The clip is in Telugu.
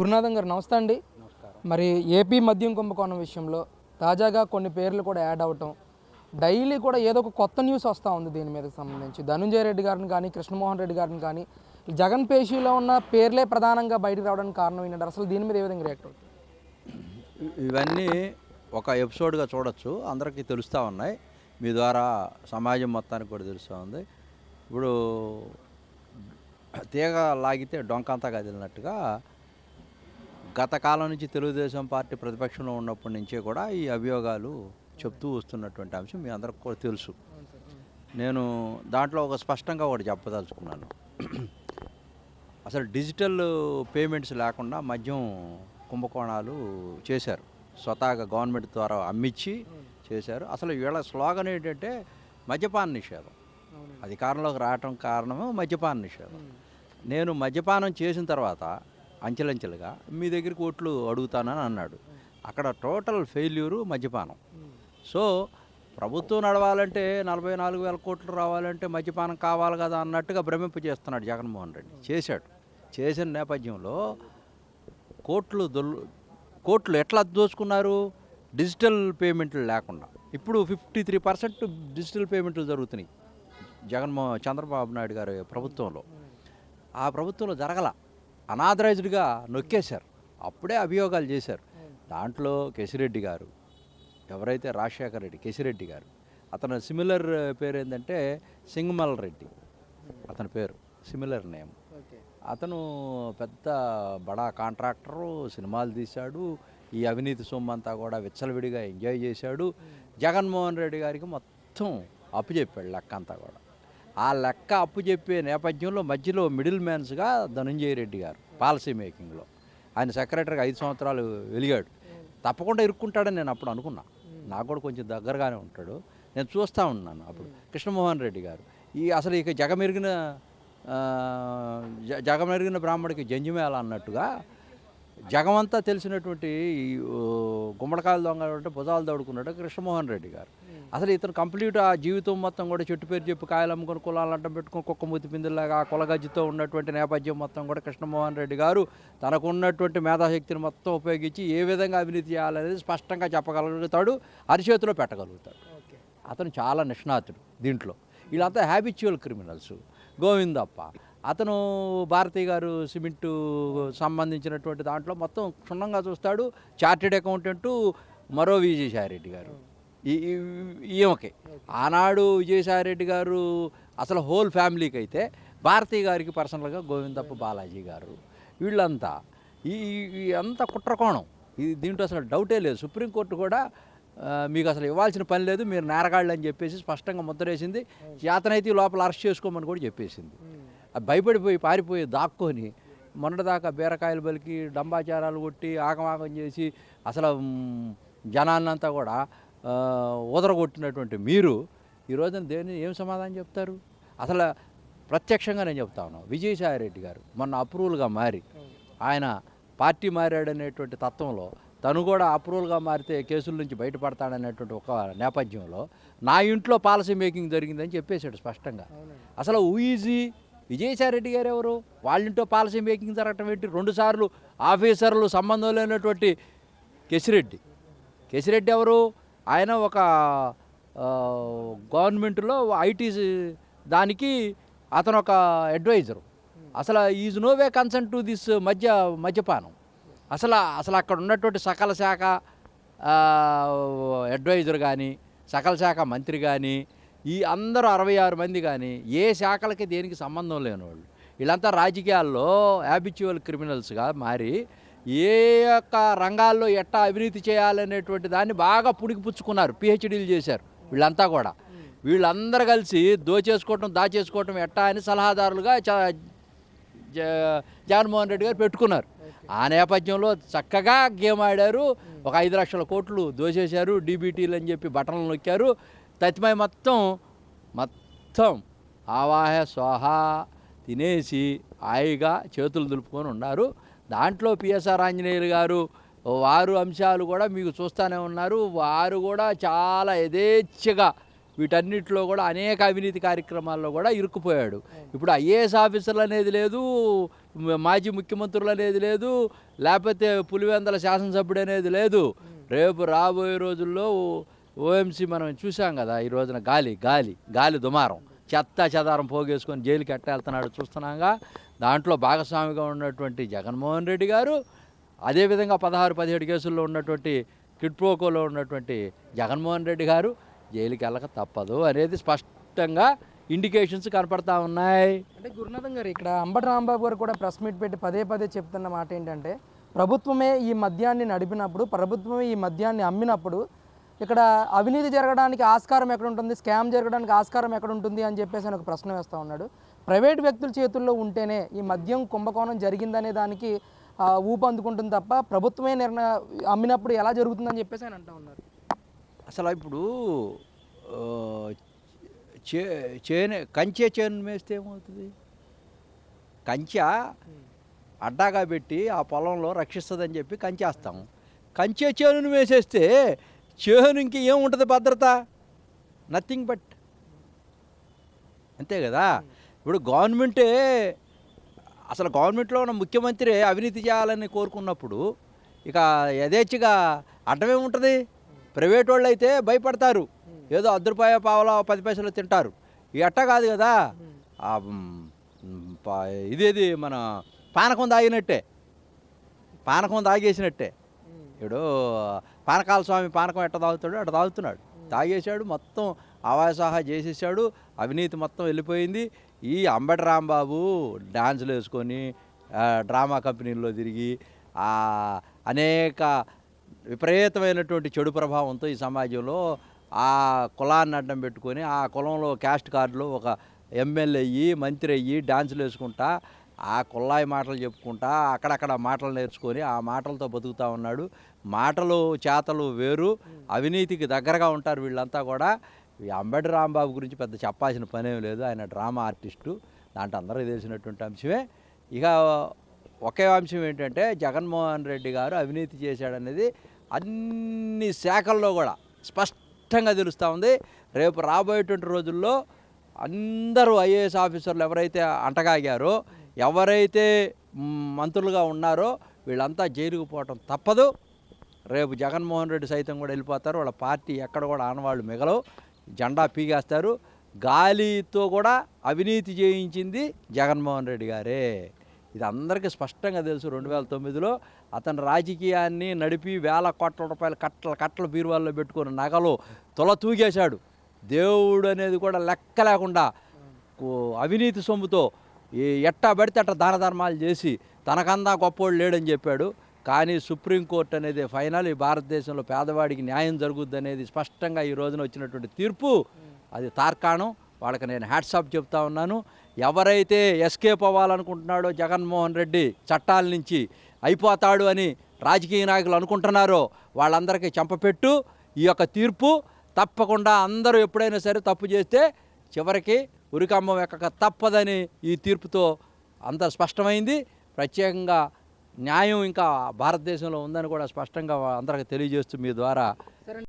గురునాథం గారు నమస్తే అండి. మరి ఏపీ మద్యం కుంభకోణం విషయంలో తాజాగా కొన్ని పేర్లు కూడా యాడ్ అవటం డైలీ కూడా ఏదో ఒక కొత్త న్యూస్ వస్తూ ఉంది దీని మీద సంబంధించి. ధనుంజయ రెడ్డి గారిని కానీ కృష్ణమోహన్ రెడ్డి గారిని కానీ జగన్ పేషీలో ఉన్న పేర్లే ప్రధానంగా బయటకు రావడానికి కారణం ఏంటంటే అసలు దీని మీద ఏ విధంగా రియాక్ట్ అవుతుంది? ఇవన్నీ ఒక ఎపిసోడ్గా చూడొచ్చు. అందరికీ తెలుస్తూ ఉన్నాయి. మీ ద్వారా సమాజం మొత్తానికి కూడా తెలుస్తూ ఉంది. ఇప్పుడు తీగ లాగితే డొంకంతా కదిలినట్టుగా గత కాలం నుంచి తెలుగుదేశం పార్టీ ప్రతిపక్షంలో ఉన్నప్పటి నుంచే కూడా ఈ అభియోగాలు చెప్తూ వస్తున్నటువంటి అంశం మీ అందరికి కూడా తెలుసు. నేను దాంట్లో ఒక స్పష్టంగా ఒకటి చెప్పదలుచుకున్నాను. అసలు డిజిటల్ పేమెంట్స్ లేకుండా మద్యం కుంభకోణాలు చేశారు. స్వతహాగా గవర్నమెంట్ ద్వారా అమ్మిచ్చి చేశారు. అసలు వీళ్ళ స్లోగన్ ఏంటంటే మద్యపాన నిషేధం. అధికారంలోకి రావటం కారణము మద్యపాన నిషేధం. నేను మద్యపానం చేసిన తర్వాత అంచెలంచెలుగా మీ దగ్గరికి ఓట్లు అడుగుతానని అన్నాడు. అక్కడ టోటల్ ఫెయిల్యూరు మద్యపానం. సో ప్రభుత్వం నడవాలంటే నలభై నాలుగు వేల కోట్లు రావాలంటే మద్యపానం కావాలి కదా అన్నట్టుగా భ్రమింప చేస్తున్నాడు జగన్మోహన్ రెడ్డి. చేశాడు. చేసిన నేపథ్యంలో కోట్లు దొల్లు కోట్లు ఎట్లా దోచుకున్నారు? డిజిటల్ పేమెంట్లు లేకుండా. ఇప్పుడు ఫిఫ్టీ త్రీ పర్సెంట్ డిజిటల్ పేమెంట్లు జరుగుతున్నాయి. జగన్మోహన్ చంద్రబాబు నాయుడు గారి ప్రభుత్వంలో. ఆ ప్రభుత్వంలో జరగల అనాథరైజ్డ్గా నొక్కేశారు. అప్పుడే అభియోగాలు చేశారు. దాంట్లో కేసిరెడ్డి గారు ఎవరైతే రాజశేఖర రెడ్డి కేసిరెడ్డి గారు అతను సిమిలర్ పేరు ఏంటంటే సింగమల్ రెడ్డి అతని పేరు సిమిలర్ నేమ్. అతను పెద్ద బడా కాంట్రాక్టరు సినిమాలు తీశాడు ఈ అవినీతి సొమ్ము అంతా కూడా విచ్చలవిడిగా ఎంజాయ్ చేశాడు. జగన్మోహన్ రెడ్డి గారికి మొత్తం అప్పు చెప్పాడు లెక్క అంతా కూడా. ఆ లెక్క అప్పు చెప్పే నేపథ్యంలో మధ్యలో మిడిల్ మ్యాన్స్గా ధనంజయ రెడ్డి గారు పాలసీ మేకింగ్లో. ఆయన సెక్రటరీగా ఐదు సంవత్సరాలు వెలిగాడు. తప్పకుండా ఇరుక్కుంటాడని నేను అప్పుడు అనుకున్నా. నాకు కూడా కొంచెం దగ్గరగానే ఉంటాడు. నేను చూస్తూ ఉన్నాను అప్పుడు. కృష్ణమోహన్ రెడ్డి గారు. ఈ అసలు ఇక జగమెరిగిన జగమెరిగిన బ్రాహ్మడికి జంజిమేళ అన్నట్టుగా జగమంతా తెలిసినటువంటి గుమ్మడికాయలు దొంగ అంటే భుజాలు దౌడుకున్నాడు కృష్ణమోహన్ రెడ్డి గారు. అసలు ఇతను కంప్లీట్ ఆ జీవితం మొత్తం కూడా చెట్టు పేరు చెప్పి కాయలు అమ్ముకొని కులాలు అంటం పెట్టుకొని కుక్క మూతి పిందులాగా ఆ కులగజ్జితో ఉన్నటువంటి నేపథ్యం మొత్తం కూడా కృష్ణమోహన్ రెడ్డి గారు తనకు ఉన్నటువంటి మేధాశక్తిని మొత్తం ఉపయోగించి ఏ విధంగా అవినీతి చేయాలనేది స్పష్టంగా చెప్పగలుగుతాడు అరిచేతిలో పెట్టగలుగుతాడు. అతను చాలా నిష్ణాతుడు దీంట్లో. వీళ్ళంతా హ్యాబిచువల్ క్రిమినల్స్ గోవిందప్ప. అతను భారతి గారు సిమెంటు సంబంధించినటువంటి దాంట్లో మొత్తం క్షుణ్ణంగా చూస్తాడు చార్టెడ్ అకౌంటెంటు మరో విజయసాయిరెడ్డి గారు. ఈ- ఈ- ఈమెకి ఆనాడు విజయసాయిరెడ్డి గారు అసలు హోల్ ఫ్యామిలీకి అయితే భారతీ గారికి పర్సనల్గా గోవిందప్ప బాలాజీ గారు వీళ్ళంతా ఈ ఈ అంతా కుట్రకోణం ఇది దీంట్లో అసలు డౌటే లేదు. సుప్రీంకోర్టు కూడా మీకు అసలు ఇవ్వాల్సిన పని లేదు. మీరు నేరగాళ్ళు అని చెప్పేసి స్పష్టంగా ముద్రేసింది చేతనైతే లోపల అరెస్ట్ చేసుకోమని కూడా చెప్పేసింది. అది భయపడిపోయి పారిపోయి దాక్కొని మొన్నటిదాకా బీరకాయలు బలికి డంబాచారాలు కొట్టి ఆగమాగం చేసి అసలు జనాన్నంతా కూడా ఆ, ఊదరగొట్టినటువంటి మీరు ఈ రోజున దేని ఏం సమాధానం చెప్తారు? అసలు ప్రత్యక్షంగా నేను చెప్తా ఉన్నాను విజయసాయి రెడ్డి గారు మొన్న అప్రూవల్గా మారి ఆయన పార్టీ మారాడనేటువంటి తత్వంలో తను కూడా అప్రూవల్గా మారితే కేసుల నుంచి బయటపడతాడనేటువంటి ఒక నేపథ్యంలో నా ఇంట్లో పాలసీ మేకింగ్ జరిగిందని చెప్పేశాడు స్పష్టంగా. అసలు ఊఈజీ విజయసాయి రెడ్డి గారు ఎవరు? వాళ్ళ ఇంట్లో పాలసీ మేకింగ్ జరగటం ఏంటి? రెండుసార్లు ఆఫీసర్లు సంబంధం లేనటువంటి కేసిరెడ్డి. కేసిరెడ్డి ఎవరు? ఆయన ఒక గవర్నమెంట్లో ఐటీ దానికి అతను ఒక అడ్వైజరు. అసలు is no way consent to this మద్య మద్యపానం. అసలు అసలు అక్కడ ఉన్నటువంటి సకల శాఖ అడ్వైజర్ కానీ సకల శాఖ మంత్రి కానీ ఈ అందరూ అరవై ఆరు మంది కానీ ఏ శాఖలకి దేనికి సంబంధం లేని వాళ్ళు వీళ్ళంతా రాజకీయాల్లో హ్యాబిచువల్ క్రిమినల్స్గా మారి ఏ యొక్క రంగాల్లో ఎట్టా అవినీతి చేయాలనేటువంటి దాన్ని బాగా పుడికిపుచ్చుకున్నారు పిహెచ్డీలు చేశారు వీళ్ళంతా కూడా. వీళ్ళందరూ కలిసి దోచేసుకోవటం దాచేసుకోవటం ఎట్టా అని సలహాదారులుగా జగన్మోహన్ రెడ్డి గారు పెట్టుకున్నారు. ఆ నేపథ్యంలో చక్కగా గేమ్ ఆడారు. ఒక ఐదు లక్షల కోట్లు దోచేశారు డీబీటీలు అని చెప్పి బటన్లు నొక్కారు. తత్తిమై మొత్తం మొత్తం ఆవాహ స్వాహ తినేసి హాయిగా చేతులు దులుపుకొని ఉన్నారు. దాంట్లో పిఎస్ఆర్ ఆంజనేయులు గారు వారు అంశాలు కూడా మీకు చూస్తూనే ఉన్నారు. వారు కూడా చాలా యథేచ్ఛగా వీటన్నిటిలో కూడా అనేక అవినీతి కార్యక్రమాల్లో కూడా ఇరుక్కుపోయాడు. ఇప్పుడు ఐఏఎస్ ఆఫీసర్లు అనేది లేదు మాజీ ముఖ్యమంత్రులు అనేది లేదు లేకపోతే పులివెందల శాసనసభ్యుడు అనేది లేదు. రేపు రాబోయే రోజుల్లో ఓఎంసీ మనం చూసాం కదా ఈ రోజున గాలి గాలి గాలి దుమారం. చెత్త చెదారం పోగేసుకొని జైలుకి ఎట్ట వెళ్తున్నాడు చూస్తున్నాగా. దాంట్లో భాగస్వామిగా ఉన్నటువంటి జగన్మోహన్ రెడ్డి గారు అదేవిధంగా పదహారు పదిహేడు కేసుల్లో ఉన్నటువంటి కిడ్ప్రోకోలో ఉన్నటువంటి జగన్మోహన్ రెడ్డి గారు జైలుకి వెళ్ళక తప్పదు అనేది స్పష్టంగా ఇండికేషన్స్ కనపడతా ఉన్నాయి. అంటే గురునాథం గారు ఇక్కడ అంబటి రాంబాబు గారు కూడా ప్రెస్ మీట్ పెట్టి పదే పదే చెప్తున్న మాట ఏంటంటే ప్రభుత్వమే ఈ మద్యాన్ని నడిపినప్పుడు ప్రభుత్వమే ఈ మద్యాన్ని అమ్మినప్పుడు ఇక్కడ అవినీతి జరగడానికి ఆస్కారం ఎక్కడ ఉంటుంది స్కామ్ జరగడానికి ఆస్కారం ఎక్కడ ఉంటుంది అని చెప్పేసి ఆయన ఒక ప్రశ్న వేస్తూ ఉన్నాడు. ప్రైవేట్ వ్యక్తుల చేతుల్లో ఉంటేనే ఈ మద్యం కుంభకోణం జరిగిందనే దానికి ఊపు అందుకుంటుంది తప్ప ప్రభుత్వమే నిర్ణయ అమ్మినప్పుడు ఎలా జరుగుతుందని చెప్పేసి ఆయన అంటా ఉన్నారు. అసలు ఇప్పుడు చే చేను కంచె చేను మేస్తే ఏమవుతుంది? కంచె అడ్డాగా పెట్టి ఆ పొలంలో రక్షిస్తుందని చెప్పి కంచేస్తాం కంచె చేనును వేసేస్తే చేను ఇంక ఏముంటుంది భద్రత? నథింగ్ బట్ అంతే కదా? ఇప్పుడు గవర్నమెంటే అసలు గవర్నమెంట్లో ఉన్న ముఖ్యమంత్రి అవినీతి చేయాలని కోరుకున్నప్పుడు ఇక యథేచ్ఛగా అడ్డమే ఉంటుంది? ప్రైవేట్ వాళ్ళు అయితే భయపడతారు. ఏదో అర్ధ రూపాయ పావలా పది పైసలు తింటారు. ఈ అట్ట కాదు కదా. ఇదేది మన పానకం తాగినట్టే. పానకం తాగేసినట్టే. ఇప్పుడు పానకాల స్వామి పానకం ఎట్ట తాగుతాడు అట్ట తాగుతున్నాడు. తాగేశాడు మొత్తం ఆవాసహా చేసేసాడు అవినీతి మొత్తం వెళ్ళిపోయింది. ఈ అంబటి రాంబాబు డాన్సులు వేసుకొని డ్రామా కంపెనీల్లో తిరిగి అనేక విపరీతమైనటువంటి చెడు ప్రభావంతో ఈ సమాజంలో ఆ కులాన్ని అడ్డం పెట్టుకొని ఆ కులంలో క్యాస్ట్ కార్డులో ఒక ఎమ్మెల్యే అయ్యి మంత్రి అయ్యి డాన్సులు వేసుకుంటా ఆ కుల్లాయి మాటలు చెప్పుకుంటా అక్కడక్కడ మాటలు నేర్చుకొని ఆ మాటలతో బతుకుతా ఉన్నాడు. మాటలు చేతలు వేరు. అవినీతికి దగ్గరగా ఉంటారు వీళ్ళంతా కూడా. ఈ అంబటి రాంబాబు గురించి పెద్ద చెప్పాల్సిన పనేం లేదు. ఆయన డ్రామా ఆర్టిస్టు. దాంట్లో అందరికీ తెలిసినటువంటి అంశమే. ఇక ఒకే అంశం ఏంటంటే జగన్మోహన్ రెడ్డి గారు అవినీతి చేశాడనేది అన్ని శాఖల్లో కూడా స్పష్టంగా తెలుస్తూ ఉంది. రేపు రాబోయేటువంటి రోజుల్లో అందరూ ఐఏఎస్ ఆఫీసర్లు ఎవరైతే అంటగాగారో ఎవరైతే మంత్రులుగా ఉన్నారో వీళ్ళంతా జైలుకు పోవటం తప్పదు. రేపు జగన్మోహన్ రెడ్డి సైతం కూడా వెళ్ళిపోతారు. వాళ్ళ పార్టీ ఎక్కడ కూడా ఆనవాళ్ళు మిగలవు. జెండా పీగేస్తారు గాలితో కూడా అవినీతి చేయించింది జగన్మోహన్ రెడ్డి గారే. ఇది అందరికీ స్పష్టంగా తెలుసు రెండు వేల తొమ్మిదిలో అతను రాజకీయాన్ని నడిపి వేల కోట్ల రూపాయల కట్టల కట్టల బీరువాల్లో పెట్టుకున్న నగలు తొల తూగేశాడు. దేవుడు అనేది కూడా లెక్క లేకుండా అవినీతి సొమ్ముతో ఈ ఎట్టా పడితే అట్ట దాన ధర్మాలు చేసి తనకందా గొప్పోడు లేడని చెప్పాడు. కానీ సుప్రీంకోర్టు అనేది ఫైనల్ ఈ భారతదేశంలో పేదవాడికి న్యాయం జరుగుద్ది అనేది స్పష్టంగా ఈ రోజున వచ్చినటువంటి తీర్పు. అది తార్కాణం. వాళ్ళకి నేను హ్యాట్సాప్ చెప్తా ఉన్నాను. ఎవరైతే ఎస్కేప్ అవ్వాలనుకుంటున్నాడో జగన్మోహన్ రెడ్డి చట్టాల నుంచి అయిపోతాడు అని రాజకీయ నాయకులు అనుకుంటున్నారో వాళ్ళందరికీ చెంపపెట్టు ఈ యొక్క తీర్పు. తప్పకుండా అందరూ ఎప్పుడైనా సరే తప్పు చేస్తే చివరికి ఉరికమ్మం ఎక్కక తప్పదని ఈ తీర్పుతో అంత స్పష్టమైంది. ప్రత్యేకంగా న్యాయం ఇంకా భారతదేశంలో ఉందని కూడా స్పష్టంగా అందరికి తెలియజేస్తూ మీ ద్వారా